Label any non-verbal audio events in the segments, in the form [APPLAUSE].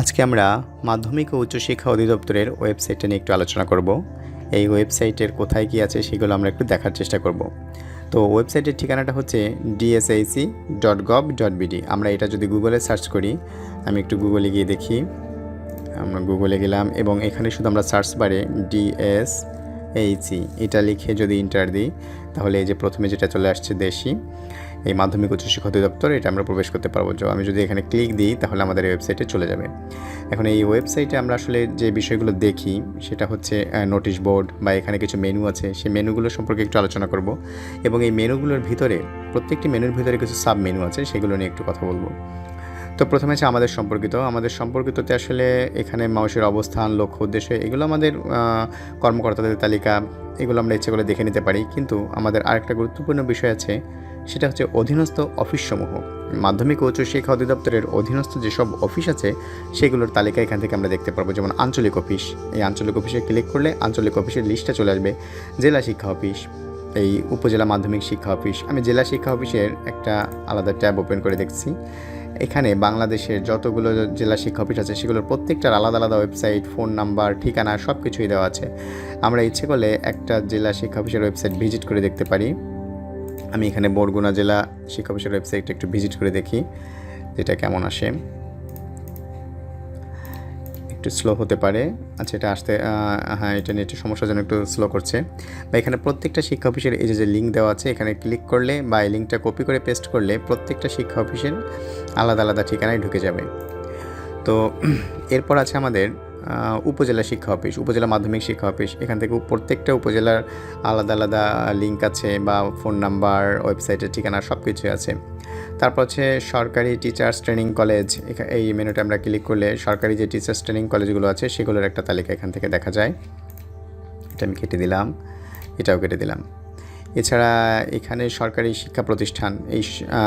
আজকে আমরা মাধ্যমিক ও উচ্চশিক্ষা অধিদপ্তরের ওয়েবসাইটটা নিয়ে একটু আলোচনা করব। এই ওয়েবসাইটের কোথায় কী আছে সেগুলো আমরা একটু দেখার চেষ্টা করব। তো ওয়েবসাইটের ঠিকানাটা হচ্ছে DSIC dot gov dot BD আমরা এটা যদি গুগলে সার্চ করি, আমি একটু গুগলে গিয়ে দেখি। আমরা গুগলে গেলাম এবং এখানে শুধু আমরা সার্চ বারে ডিএস এইচি এটা লিখে যদি ইন্টার দিই, তাহলে এই যে প্রথমে যেটা চলে আসছে দেশি। এই মাধ্যমিক উচ্চশিক্ষা অধিদপ্তর, এটা আমরা প্রবেশ করতে পারব। আমি যদি এখানে ক্লিক দিই, তাহলে আমাদের ওয়েবসাইটে চলে যাবে। এখন এই ওয়েবসাইটে আমরা আসলে যে বিষয়গুলো দেখি, সেটা হচ্ছে নোটিশ বোর্ড বা এখানে কিছু মেনু আছে। সেই মেনুগুলো সম্পর্কে একটু আলোচনা করব। এবং এই মেনুগুলোর ভিতরে, প্রত্যেকটি মেনুর ভিতরে কিছু সাব মেনু আছে, সেগুলো নিয়ে একটু কথা বলব। তো প্রথমে আছে আমাদের সম্পর্কিত। আমাদের সম্পর্কিততে আসলে এখানে মানুষের অবস্থান, লক্ষ্য, উদ্দেশ্য, এগুলো আমাদের কর্মকর্তাদের তালিকা, এগুলো আমরা ইচ্ছে করে দেখে নিতে পারি। কিন্তু আমাদের আরেকটা গুরুত্বপূর্ণ বিষয় আছে সেটা হচ্ছে অধীনস্থ অফিসসমূহ। মাধ্যমিক ও উচ্চশিক্ষা অধিদপ্তরের অধীনস্থ যেসব অফিস আছে, সেগুলোর তালিকা এখান থেকে আমরা দেখতে পারব। যেমন আঞ্চলিক অফিস, এই আঞ্চলিক অফিসে ক্লিক করলে আঞ্চলিক অফিসের লিস্টটা চলে আসবে। জেলা শিক্ষা অফিস, এই উপজেলা মাধ্যমিক শিক্ষা অফিস। আমি জেলা শিক্ষা অফিসের একটা আলাদা ট্যাব ওপেন করে দেখছি। এখানে বাংলাদেশের যতগুলো জেলা শিক্ষা অফিস আছে, সেগুলোর প্রত্যেকটার আলাদা আলাদা ওয়েবসাইট, ফোন নাম্বার, ঠিকানা সব কিছুই দেওয়া আছে। আমরা ইচ্ছে করলে একটা জেলা শিক্ষা অফিসের ওয়েবসাইট ভিজিট করে দেখতে পারি। আমি এখানে বরগুনা জেলা শিক্ষা অফিসের ওয়েবসাইটটা একটু ভিজিট করে দেখি, যেটা কেমন আসে। একটু স্লো হতে পারে। আচ্ছা এটা আসতে হ্যাঁ এটা নেটের সমস্যার জন্য একটু স্লো করছে। বা এখানে প্রত্যেকটা শিক্ষা অফিসের এই যে যে লিঙ্ক দেওয়া আছে, এখানে ক্লিক করলে বা এই লিঙ্কটা কপি করে পেস্ট করলে প্রত্যেকটা শিক্ষা অফিসের আলাদা আলাদা ঠিকানায় ঢুকে যাবে। তো, [CLEARS THROAT] এরপর আছে আমাদের উপজেলা শিক্ষা অফিস, উপজেলা মাধ্যমিক শিক্ষা অফিস, এখান থেকে প্রত্যেকটা উপজেলার আলাদা আলাদা লিঙ্ক আছে বা ফোন নাম্বার ওয়েবসাইটের ঠিকানা সব কিছুই আছে। তারপর হচ্ছে সরকারি টিচার্স ট্রেনিং কলেজ এই মেনুটা আমরা ক্লিক করলে সরকারি যে টিচার্স ট্রেনিং কলেজগুলো আছে, সেগুলোর একটা তালিকা এখান থেকে দেখা যায়। এটা আমি কেটে দিলাম, এটাও কেটে দিলাম। এছাড়া এখানে সরকারি শিক্ষা প্রতিষ্ঠান, এই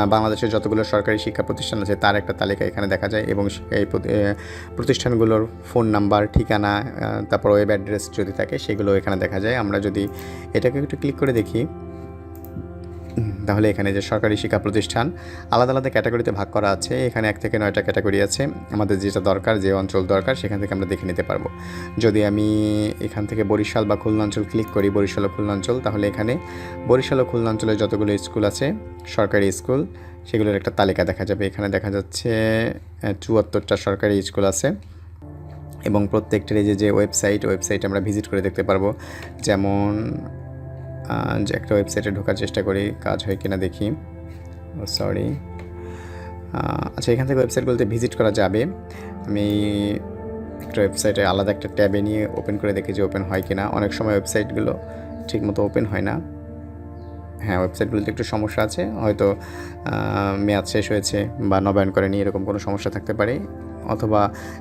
বাংলাদেশের যতগুলো সরকারি শিক্ষা প্রতিষ্ঠান আছে, তার একটা তালিকা এখানে দেখা যায় এবং এই প্রতি- প্রতিষ্ঠানগুলোর ফোন নাম্বার ঠিকানা তারপর ওয়েব অ্যাড্রেস যদি থাকে, সেগুলো এখানে দেখা যায়। আমরা যদি এটাকে একটু ক্লিক করে দেখি তাহলে এখানে যে সরকারি শিক্ষা প্রতিষ্ঠান, আলাদা আলাদা ক্যাটাগরিতে ভাগ করা আছে। এখানে এক থেকে নয়টা ক্যাটাগরি আছে। আমাদের যেটা দরকার, যে অঞ্চল দরকার, সেখান থেকে আমরা দেখে নিতে পারব। যদি আমি এখান থেকে বরিশাল বা খুলনা অঞ্চল ক্লিক করি, বরিশাল ও খুলনা অঞ্চল, তাহলে এখানে বরিশাল ও খুলনা অঞ্চলে যতগুলো স্কুল আছে, সরকারি স্কুল, সেগুলোর একটা তালিকা দেখা যাবে। এখানে দেখা যাচ্ছে চুয়াত্তরটা সরকারি স্কুল আছে এবং প্রত্যেকটার যে যে ওয়েবসাইট ওয়েবসাইট আমরা ভিজিট করে দেখতে পারব। যেমন যে একটা ওয়েবসাইটে ঢোকার চেষ্টা করি, কাজ হয় কিনা দেখি। ও সরি আচ্ছা এখান থেকে ওয়েবসাইটগুলোতে ভিজিট করা যাবে। আমি একটা ওয়েবসাইটে আলাদা একটা ট্যাবে নিয়ে ওপেন করে দেখি যে ওপেন হয় কিনা। অনেক সময় ওয়েবসাইটগুলো ঠিকমতো ওপেন হয় না। হ্যাঁ ওয়েবসাইটগুলোতে একটু সমস্যা আছে। হয়তো মেয়াদ শেষ হয়েছে বা নবায়ন করেনি, এরকম কোনো সমস্যা থাকতে পারে। অথবা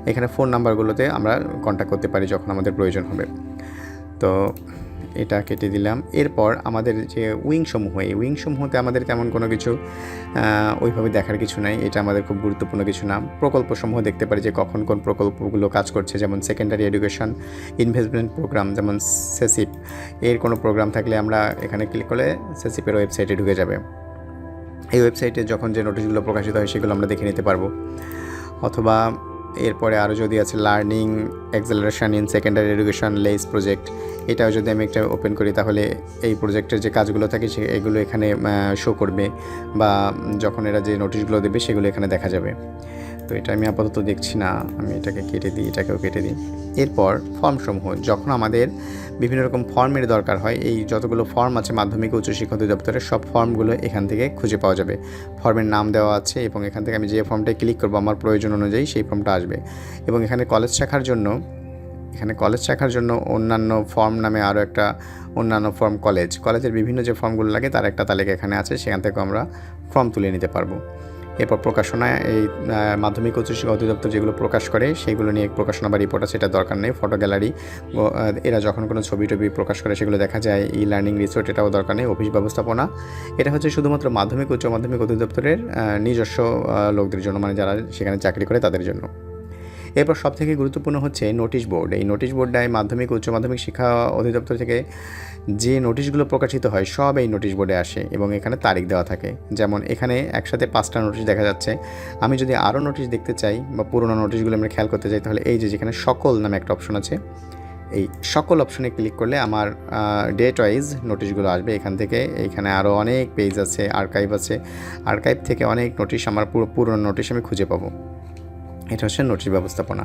এখানে ফোন নাম্বারগুলোতে আমরা কন্ট্যাক্ট করতে পারি যখন আমাদের প্রয়োজন হবে। তো এটা কেটে দিলাম। এরপর আমাদের যে উইং সমূহ এই উইং সমূহতে আমাদের তেমন কোনো কিছু ওইভাবে দেখার কিছু নাই। এটা আমাদের খুব গুরুত্বপূর্ণ কিছু না। প্রকল্প সমূহ দেখতে পারি যে কখন কোন প্রকল্পগুলো কাজ করছে। যেমন সেকেন্ডারি এডুকেশন ইনভেস্টমেন্ট প্রোগ্রাম যেমন সেসিপ এর কোনো প্রোগ্রাম থাকলে আমরা এখানে ক্লিক করলে সেসিপের ওয়েবসাইটে ঢুকে যাবে। এই ওয়েবসাইটে যখন যে নোটিশগুলো প্রকাশিত হয়, সেগুলো আমরা দেখে নিতে পারব। অথবা এরপরে আরও যদি আছে learning acceleration in secondary education LASE project এটাও যদি আমি একটা ওপেন করি, তাহলে এই প্রজেক্টের যে কাজগুলো থাকে, সে এগুলো এখানে শো করবে বা যখন এরা যে নোটিশগুলো দেবে, সেগুলো এখানে দেখা যাবে। তো এটা আমি আপাতত দেখছি না, আমি এটাকে কেটে দিই, এটাকেও কেটে দিই। এরপর ফর্মসমূহ, যখন আমাদের বিভিন্ন রকম ফর্মের দরকার হয়, এই যতগুলো ফর্ম আছে মাধ্যমিক উচ্চশিক্ষা অধিদপ্তরের, সব ফর্মগুলো এখান থেকে খুঁজে পাওয়া যাবে। ফর্মের নাম দেওয়া আছে এবং এখান থেকে আমি যে ফর্মটায় ক্লিক করব, আমার প্রয়োজন অনুযায়ী সেই ফর্মটা আসবে। এবং এখানে কলেজ শাখার জন্য, এখানে কলেজ শাখার জন্য অন্যান্য ফর্ম নামে আরও একটা অন্যান্য ফর্ম কলেজ। কলেজের বিভিন্ন যে ফর্মগুলো লাগে, তার একটা তালিকা এখানে আছে, সেখান থেকেও আমরা ফর্ম তুলে নিতে পারব। এরপর প্রকাশনা এই মাধ্যমিক উচ্চশিক্ষা অধিদপ্তর যেগুলো প্রকাশ করে, সেগুলো নিয়ে প্রকাশনা বা রিপোর্ট আছে, এটা দরকার নেই। ফটো গ্যালারি এরা যখন কোনো ছবি টবি প্রকাশ করে, সেগুলো দেখা যায়। ই লার্নিং রিসোর্ট এটাও দরকার নেই, অফিস ব্যবস্থাপনা। এটা হচ্ছে শুধুমাত্র মাধ্যমিক উচ্চ মাধ্যমিক অধিদপ্তরের নিজস্ব লোকদের জন্য মানে যারা সেখানে চাকরি করে, তাদের জন্য। এরপর সবথেকে গুরুত্বপূর্ণ হচ্ছে নোটিশ বোর্ড। এই নোটিশ বোর্ডটায় মাধ্যমিক, উচ্চ মাধ্যমিক শিক্ষা অধিদপ্তর থেকে যে নোটিশগুলো প্রকাশিত হয়, সব এই নোটিশ বোর্ডে আসে এবং এখানে তারিখ দেওয়া থাকে। যেমন এখানে একসাথে পাঁচটা নোটিশ দেখা যাচ্ছে। আমি যদি আরও নোটিশ দেখতে চাই বা পুরোনো নোটিশগুলো আমরা খেয়াল করতে চাই, তাহলে এই যে যেখানে সকল নামে একটা অপশন আছে, এই সকল অপশনে ক্লিক করলে আমার ডেট ওয়াইজ নোটিশগুলো আসবে এখান থেকে। এইখানে আরও অনেক পেজ আছে আর্কাইভ আছে। আর্কাইভ থেকে অনেক নোটিশ আমার পুরো, পুরনো নোটিশ আমি খুঁজে পাবো। এটা হচ্ছে নোটিশ ব্যবস্থাপনা।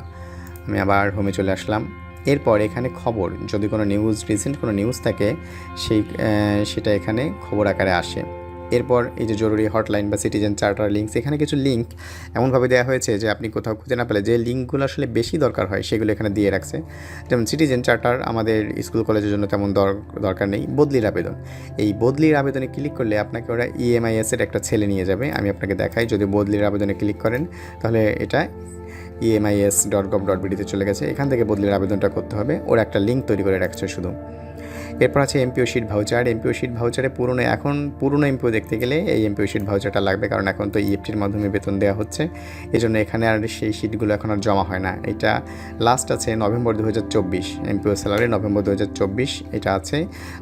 আমি আবার হোমে চলে আসলাম। এরপর এখানে খবর, যদি কোনো নিউজ রিসেন্ট কোনো নিউজ থাকে, সেই সেটা এখানে খবর আকারে আসে। এরপর এই যে জরুরি হটলাইন বা সিটিজেন চার্টার লিঙ্কস এখানে কিছু লিঙ্ক এমনভাবে দেওয়া হয়েছে যে আপনি কোথাও খুঁজে না পেলে যে লিঙ্কগুলো আসলে বেশি দরকার হয় সেগুলো এখানে দিয়ে রাখছে। যেমন সিটিজেন চার্টার আমাদের স্কুল কলেজের জন্য তেমন দর- দরকার নেই, বদলির আবেদন। এই বদলির আবেদনে ক্লিক করলে আপনাকে ওরা ইএমআইএসের একটা ছেলে নিয়ে যাবে, আমি আপনাকে দেখাই, যদি বদলির আবেদনে ক্লিক করেন, তাহলে এটা E EMIS dot gov dot বিডিতে চলে গেছে, এখান থেকে বদলির আবেদনটা করতে হবে, ওর একটা লিঙ্ক তৈরি করে রাখছে শুধু। এরপর আছে MPO sheet voucher MPO sheet ভাউচারে পুরনো এখন পুরনো এমপিও দেখতে গেলে এই এমপিও শিট ভাউচারটা লাগবে, কারণ এখন তো ইএফটির মাধ্যমে বেতন দেওয়া হচ্ছে। এই জন্য এখানে আর সেই শিটগুলো এখন আর জমা হয় না। এটা লাস্ট আছে নভেম্বর দু হাজার চব্বিশ এমপিও স্যালারি নভেম্বর দু হাজার চব্বিশ, এটা আছে।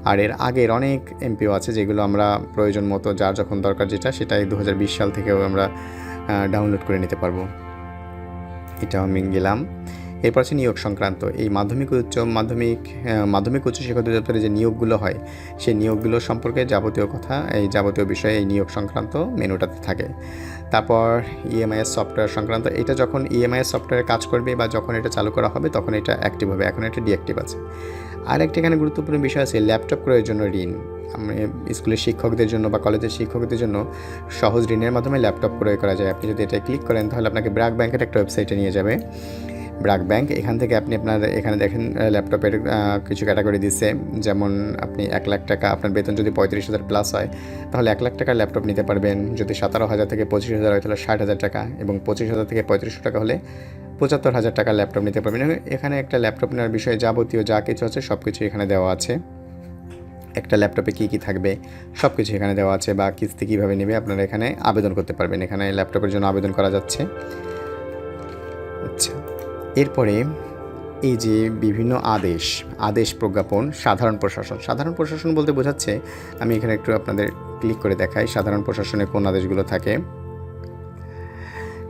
আর এর আগের অনেক এমপিও আছে যেগুলো আমরা প্রয়োজন মতো, যার যখন দরকার যেটা, সেটাই দু হাজার বিশ সাল থেকেও আমরা ডাউনলোড করে নিতে পারব। এটাও আমি গেলাম। এরপর আছে নিয়োগ সংক্রান্ত। এই মাধ্যমিক উচ্চ মাধ্যমিক মাধ্যমিক উচ্চ শিক্ষা অধিদপ্তরে যে নিয়োগগুলো হয়, সেই নিয়োগগুলো সম্পর্কে যাবতীয় কথা, এই যাবতীয় বিষয়ে এই নিয়োগ সংক্রান্ত মেনুটাতে থাকে। তারপর E ইএমআইএস সফটওয়্যার সংক্রান্ত, এটা যখন E ইএমআইএস সফটওয়্যারে কাজ করবে বা যখন এটা চালু করা হবে, তখন এটা অ্যাক্টিভ হবে। এখন এটা ডিঅ্যাক্টিভ আছে। আর একটা এখানে গুরুত্বপূর্ণ বিষয় আছে ল্যাপটপ ক্রয়ের জন্য ঋণ। স্কুলের শিক্ষকদের জন্য বা কলেজের শিক্ষকদের জন্য সহজ ঋণের মাধ্যমে ল্যাপটপ ক্রয় করা যায়। আপনি যদি এটা ক্লিক করেন, তাহলে আপনাকে ব্র্যাক ব্যাংকের একটা ওয়েবসাইটে নিয়ে যাবে। BRAC bank. এখান থেকে আপনি আপনার, এখানে দেখেন ল্যাপটপের কিছু ক্যাটাগরি দিচ্ছে যেমন আপনি এক লাখ টাকা, আপনার বেতন যদি পঁয়ত্রিশ হাজার প্লাস হয়, তাহলে এক লাখ টাকার ল্যাপটপ নিতে পারবেন। যদি সতেরো হাজার থেকে পঁচিশ হাজার হয়, তাহলে ষাট হাজার টাকা এবং পঁচিশ হাজার থেকে পঁয়ত্রিশশো টাকা হলে পঁচাত্তর হাজার টাকার ল্যাপটপ নিতে পারবেন। এখানে একটা ল্যাপটপ নেওয়ার বিষয়ে যাবতীয় যা কিছু আছে সব কিছু এখানে দেওয়া আছে। একটা ল্যাপটপে কী কী থাকবে সব কিছু এখানে দেওয়া আছে বা কিস্তি কীভাবে নেবে, আপনারা এখানে আবেদন করতে পারবেন। এখানে ল্যাপটপের জন্য আবেদন করা যাচ্ছে। আচ্ছা। এরপরে এই যে বিভিন্ন আদেশ আদেশ প্রজ্ঞাপন, সাধারণ প্রশাসন। সাধারণ প্রশাসন বলতে বোঝাচ্ছে, আমি এখানে একটু আপনাদের ক্লিক করে দেখাই, সাধারণ প্রশাসনে কোন আদেশগুলো থাকে।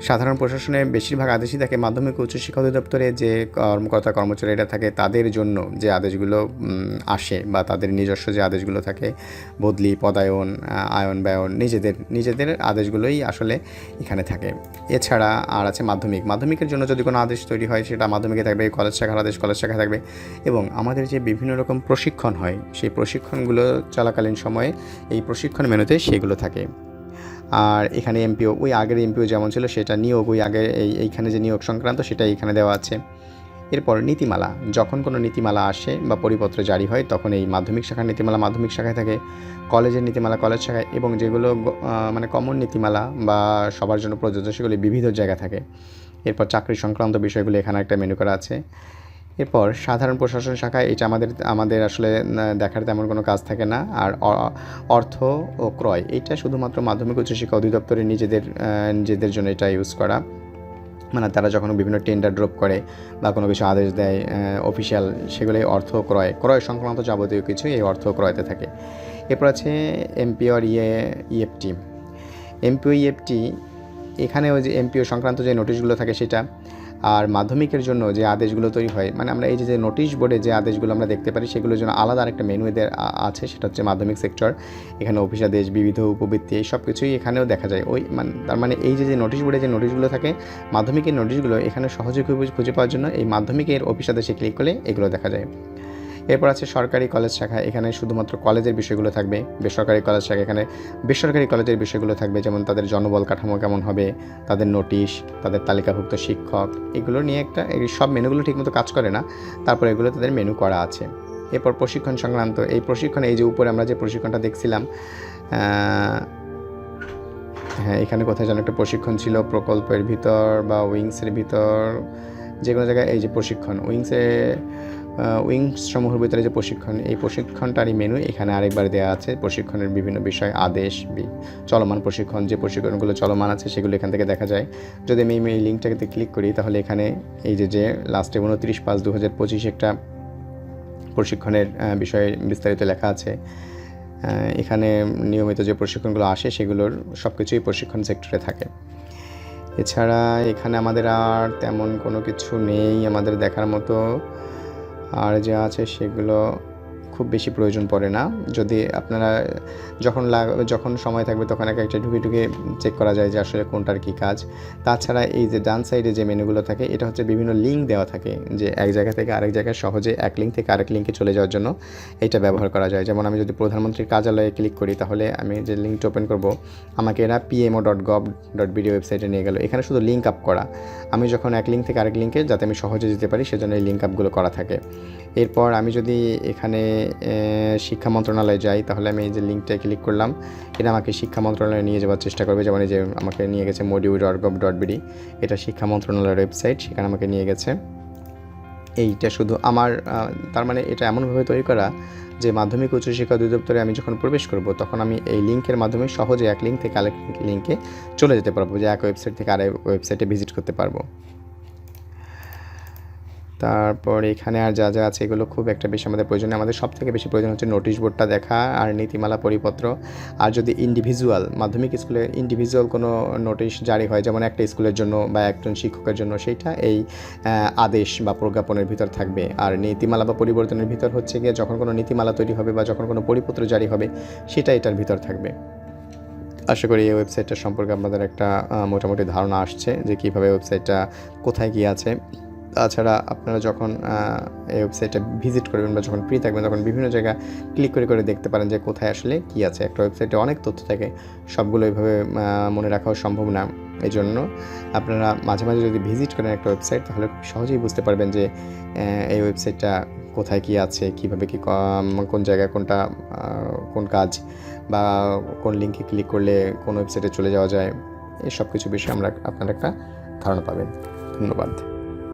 সাধারণ প্রশাসনে বেশিরভাগ আদেশই থাকে মাধ্যমিক ও উচ্চশিক্ষা অধিদপ্তরে যে কর্মকর্তা কর্মচারীরা থাকে তাদের জন্য যে আদেশগুলো আসে বা তাদের নিজস্ব যে আদেশগুলো থাকে, বদলি, পদায়ন আয়ন, ব্যয়ন, নিজেদের নিজেদের আদেশগুলোই আসলে এখানে থাকে। এছাড়া আর আছে মাধ্যমিক। মাধ্যমিকের জন্য যদি কোনো আদেশ তৈরি হয় সেটা মাধ্যমিকে থাকবে, কলেজ শাখার আদেশ কলেজ শাখা থাকবে এবং আমাদের যে বিভিন্ন রকম প্রশিক্ষণ হয়, সেই প্রশিক্ষণগুলো চলাকালীন সময়ে এই প্রশিক্ষণ মেনুতে সেগুলো থাকে। আর এখানে এমপিও ওই আগের এমপিও যেমন ছিল সেটা নিয়োগ, ওই আগের এই, এইখানে যে নিয়োগ সংক্রান্ত সেটা এখানে দেওয়া আছে। এরপর নীতিমালা, যখন কোনো নীতিমালা আসে বা পরিপত্র জারি হয়, তখন এই মাধ্যমিক শাখার নীতিমালা, মাধ্যমিক শাখায় থাকে, কলেজের নীতিমালা, কলেজ শাখায়, এবং যেগুলো মানে কমন নীতিমালা বা সবার জন্য প্রযোজ্য সেগুলি বিবিধ জায়গা থাকে। এরপর চাকরি সংক্রান্ত বিষয়গুলো এখানে একটা মেনু করা আছে। এরপর সাধারণ প্রশাসন শাখায় এটা আমাদের আমাদের আসলে দেখার তেমন কোনো কাজ থাকে না। আর অর্থ ও ক্রয়, এটা শুধুমাত্র মাধ্যমিক উচ্চশিক্ষা অধিদপ্তরে নিজেদের নিজেদের জন্য এটা ইউজ করা। মানে তারা যখন বিভিন্ন টেন্ডার ড্রপ করে বা কোনো কিছু আদেশ দেয় অফিসিয়াল সেগুলোই অর্থ ক্রয় ক্রয় সংক্রান্ত যাবতীয় কিছু এই অর্থ ক্রয়তে থাকে। এরপর আছে এমপিও আর ইয়ে ইএফটি এমপিও ইএফটি এখানেও যে এমপিও সংক্রান্ত যে নোটিশগুলো থাকে সেটা আর মাধ্যমিকের জন্য যে আদেশগুলো তৈরি হয় মানে আমরা এই যে নোটিশ বোর্ডে যে আদেশগুলো আমরা দেখতে পারি, সেগুলোর জন্য আলাদা আরেকটা মেনু এদের আছে, সেটা হচ্ছে মাধ্যমিক সেক্টর এখানে অফিস আদেশ, বিবিধ উপবৃত্তি, এই সব কিছুই এখানেও দেখা যায়। ওই মানে তার মানে এই যে যে নোটিশ বোর্ডে যে নোটিশগুলো থাকে, মাধ্যমিকের নোটিশগুলো এখানে সহজে খুঁজে পাওয়ার জন্য এই মাধ্যমিকের অফিস আদেশে ক্লিক করলে এগুলো দেখা যায়। এরপর আছে সরকারি কলেজ শাখা। এখানে শুধুমাত্র কলেজের বিষয়গুলো থাকবে। বেসরকারি কলেজ শাখা এখানে বেসরকারি কলেজের বিষয়গুলো থাকবে, যেমন তাদের জনবল কাঠামো কেমন হবে, তাদের নোটিশ তাদের তালিকাভুক্ত শিক্ষক, এগুলো নিয়ে একটা এই সব মেনুগুলো ঠিকমতো কাজ করে না। তারপর এগুলো তাদের মেনু করা আছে। এরপর প্রশিক্ষণ সংক্রান্ত, এই প্রশিক্ষণ, এই যে উপরে আমরা যে প্রশিক্ষণটা দেখছিলাম হ্যাঁ এখানে কোথায় যেন একটা প্রশিক্ষণ ছিল, প্রকল্পের ভিতর বা উইংসের ভিতর যে কোনো জায়গায় এই যে প্রশিক্ষণ উইংসে উইংস সমূহের ভিতরে যে প্রশিক্ষণ, এই প্রশিক্ষণটারই মেনু এখানে আরেকবার দেওয়া আছে। প্রশিক্ষণের বিভিন্ন বিষয়, আদেশ চলমান প্রশিক্ষণ, যে প্রশিক্ষণগুলো চলমান আছে সেগুলো এখান থেকে দেখা যায়। যদি আমি এই লিঙ্কটাকে ক্লিক করি, তাহলে এখানে এই যে যে লাস্টে উনত্রিশ পাঁচ দু হাজার পঁচিশ একটা প্রশিক্ষণের বিষয়ে বিস্তারিত লেখা আছে। এখানে নিয়মিত যে প্রশিক্ষণগুলো আসে সেগুলোর সব কিছুই প্রশিক্ষণ সেক্টরে থাকে। এছাড়া এখানে আমাদের আর তেমন কোনো কিছু নেই। আমাদের দেখার মতো আর যা আছে সেগুলো খুব বেশি প্রয়োজন পড়ে না। যদি আপনারা যখন যখন সময় থাকবে তখন এক একটা ঢুকে ঢুকে চেক করা যায় যে আসলে কোনটার কী কাজ। তাছাড়া এই যে ডান সাইডে যে মেনুগুলো থাকে, এটা হচ্ছে বিভিন্ন লিঙ্ক দেওয়া থাকে যে এক জায়গা থেকে আরেক জায়গায় সহজে এক লিঙ্ক থেকে আরেক লিঙ্কে চলে যাওয়ার জন্য এটা ব্যবহার করা যায়। যেমন আমি যদি প্রধানমন্ত্রীর কার্যালয়ে ক্লিক করি, তাহলে আমি যে লিঙ্কটা ওপেন করব, আমাকে এরা PMO dot gov dot BD ওয়েবসাইটে নিয়ে গেল। এখানে শুধু লিঙ্ক আপ করা। আমি যখন এক লিঙ্ক থেকে আরেক লিঙ্কে যাতে আমি সহজে যেতে পারি, সেজন্য এই লিঙ্ক আপগুলো করা থাকে। এরপর আমি যদি এখানে শিক্ষা মন্ত্রণালয়ে যাই, তাহলে আমি এই যে লিঙ্কটায় ক্লিক করলাম, এটা আমাকে শিক্ষা মন্ত্রণালয়ে নিয়ে যাওয়ার চেষ্টা করবে, যেমন এই যে আমাকে নিয়ে গেছে MOEDU dot gov dot BD এটা শিক্ষা মন্ত্রণালয়ের ওয়েবসাইট সেখানে আমাকে নিয়ে গেছে। এইটা শুধু আমার তার মানে এটা এমনভাবে তৈরি করা যে মাধ্যমিক উচ্চশিক্ষা অধিদপ্তরে আমি যখন প্রবেশ করব, তখন আমি এই লিঙ্কের মাধ্যমে সহজে এক লিঙ্ক থেকে আরেক লিঙ্কে চলে যেতে পারব, যে এক ওয়েবসাইট থেকে আরেক ওয়েবসাইটে ভিজিট করতে পারব। তারপর এখানে আর যা যা আছে এগুলো খুব একটা বেশি আমাদের প্রয়োজন আমাদের সব থেকে বেশি প্রয়োজন হচ্ছে নোটিশ বোর্ডটা দেখা আর নীতিমালা পরিপত্র। আর যদি ইন্ডিভিজুয়াল মাধ্যমিক স্কুলে ইন্ডিভিজুয়াল কোনো নোটিশ জারি হয়, যেমন একটা স্কুলের জন্য বা একজন শিক্ষকের জন্য, সেইটা এই আদেশ বা প্রজ্ঞাপনের ভিতর থাকবে। আর নীতিমালা বা পরিবর্তনের ভিতর হচ্ছে গিয়ে যখন কোনো নীতিমালা তৈরি হবে বা যখন কোনো পরিপত্র জারি হবে, সেটা এটার ভিতর থাকবে। আশা করি এই ওয়েবসাইটটা সম্পর্কে আপনাদের একটা মোটামুটি ধারণা আসছে যে কীভাবে ওয়েবসাইটটা কোথায় গিয়ে আছে। তাছাড়া আপনারা যখন এই ওয়েবসাইটটা ভিজিট করবেন বা যখন ফ্রি থাকবেন, তখন বিভিন্ন জায়গা ক্লিক করে করে দেখতে পারেন যে কোথায় আসলে কী আছে। একটা ওয়েবসাইটে অনেক তথ্য থাকে। সবগুলো এইভাবে মনে রাখাও সম্ভব না। এই জন্য আপনারা মাঝে মাঝে যদি ভিজিট করেন একটা ওয়েবসাইট তাহলে খুব সহজেই বুঝতে পারবেন যে এই ওয়েবসাইটটা কোথায় কী আছে, কীভাবে কী কোন জায়গায় কোনটা কোন কাজ বা কোন লিঙ্কে ক্লিক করলে কোন ওয়েবসাইটে চলে যাওয়া যায়, এই সব কিছু বিষয়ে আমরা আপনারা একটা ধারণা পাবেন। ধন্যবাদ।